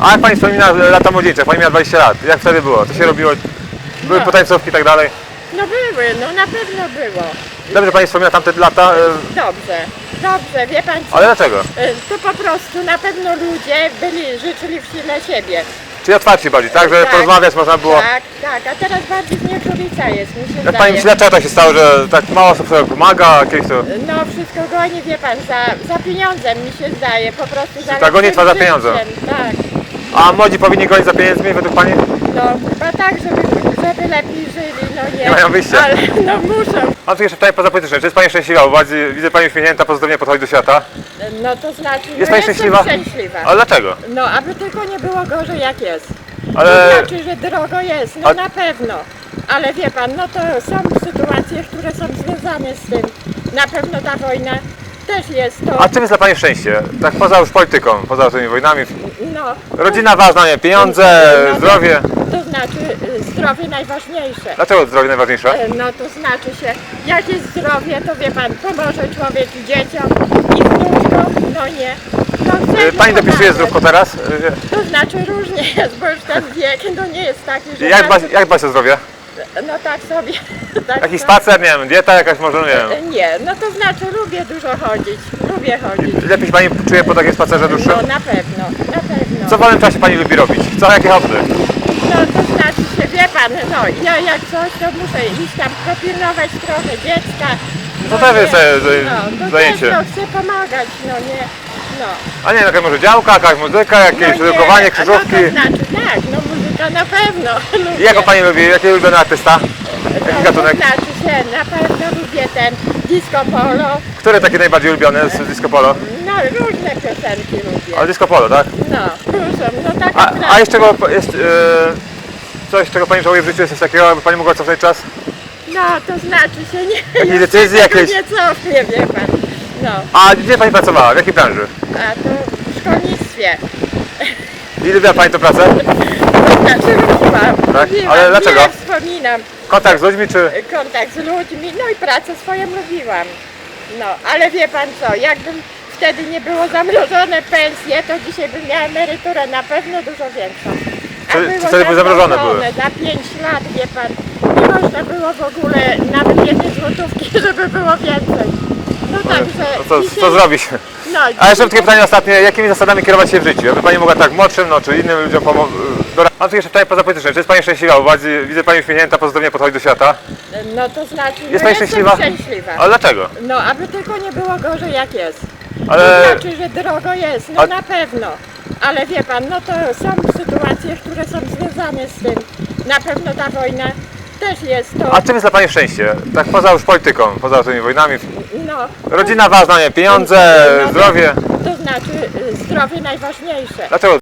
A jak pani wspomina lata młodzieńcze, pani miała 20 lat, jak wtedy było? Co się robiło? Były No. potańcówki i tak dalej. No były, no na pewno było. Dobrze pani wspomina tamte lata, e, Dobrze, dobrze, wie pan co? ale dlaczego? E, To po prostu na pewno ludzie byli życzliwsi dla siebie. Czyli otwarci bardziej, tak? Że Tak. porozmawiać można było. Tak, tak, a teraz bardziej znieczulica jest, mi się Jak pani zdaje. myśli, dlaczego tak się stało, że tak mało osób sobie pomaga, kiedyś to... No wszystko goni, wie pan, za, za pieniądzem mi się zdaje, po prostu za ta gonitwa za pieniądze. życiem, Tak, A młodzi powinni gonić za pieniędzmi według pani? no chyba tak, żeby, żeby lepiej żyli, no nie. Nie mają wyjścia. Ale no muszą. Mam tu jeszcze pytanie pozapolityczne. Czy jest pani szczęśliwa? Bo bardziej- widzę pani uśmiechnięta, pozytywnie podchodzi do świata. No to znaczy, Jest no pani jestem szczęśliwa? szczęśliwa. Ale dlaczego? No, aby tylko nie było gorzej jak jest. Ale- To znaczy, że drogo jest, no A- na pewno. Ale wie pan, no to są sytuacje, które są związane z tym. Na pewno ta wojna też jest to. A czym jest dla pani szczęście? Tak poza już polityką, poza tymi wojnami. No, Rodzina ważna, nie? Pieniądze, no, zdrowie. To znaczy y, zdrowie najważniejsze. Dlaczego zdrowie najważniejsze? E, No to znaczy się, jak jest zdrowie, to wie pan, pomoże człowiek i dzieciom, i wnuczkom, no nie. No, chce Y, Pani dopisuje pomagać. zdrówko teraz? Y, To znaczy różnie jest, bo już ten wiek to nie jest taki, że Jak dba, bardzo- jak dba się o zdrowie? No tak sobie. Tak Jakiś sobie. spacer, nie wiem, dieta jakaś może, nie wiem. Nie, no to znaczy lubię dużo chodzić, lubię chodzić. Lepiej się pani czuje po takim spacerze dłuższym? No na pewno, na pewno. Co w wolnym czasie pani lubi robić? Co, jakie hobby? No to znaczy się, wie pan, no ja jak coś, to muszę iść tam popilnować trochę dziecka. To też jest, nie, e, no, to zajęcie. Też, no, chcę pomagać, no nie, no. A nie, jakaś może działka, jakaś muzyka, jakieś no nie, edukowanie, No krzyżówki. to znaczy tak, no na pewno lubię. Jaką pani lubi? Jaki ulubiony artysta? no, Jaki gatunek? To znaczy się, na pewno lubię ten disco polo, Który taki najbardziej ulubiony z disco polo? no różne piosenki lubię. Ale disco polo, tak? No, różne, no tak A, a jeszcze czego, jest, e, coś, czego pani żałuje w życiu, jest coś takiego, aby pani mogła cofnąć czas? No, to znaczy się nie... Jakieś decyzje jakieś? Nie cofnie, wie pan. No, A gdzie pani pracowała? W jakiej branży? a to w szkolnictwie. I lubiła pani tę pracę? Znaczy. Tak? lubiłam. Ale dlaczego? Nie wspominam Kontakt z ludźmi, czy... kontakt z ludźmi, no i pracę swoją lubiłam. No, ale wie pan co, jakbym wtedy nie było zamrożone pensje, to dzisiaj bym miała emeryturę na pewno dużo większą. A Wtedy- było wtedy były zamrożone Za 5 lat, wie pan, nie można było w ogóle nawet jednej złotówki, żeby było więcej. No także co, dzisiaj, co zrobić? No, A jeszcze takie pytanie ostatnie, jakimi zasadami kierować się w życiu? Aby pani mogła tak młodszym, no, czy innym ludziom pomóc? Mam tu jeszcze pytanie pozapolityczne. Czy jest pani szczęśliwa? Bo bardziej, widzę pani uśmiechnięta, pozytywnie podchodzi do świata. no to znaczy, Jest no pani jestem szczęśliwa? Ale dlaczego? No, aby tylko nie było gorzej jak jest. Ale... To znaczy, że drogo jest, no A- na pewno. Ale wie pan, no to są sytuacje, które są związane z tym. Na pewno ta wojna też jest to. A czym jest dla pani szczęście? Tak poza już polityką, poza tymi wojnami. No, Rodzina ważna, nie? Pieniądze, zdrowie. To znaczy y, zdrowie najważniejsze. Dlaczego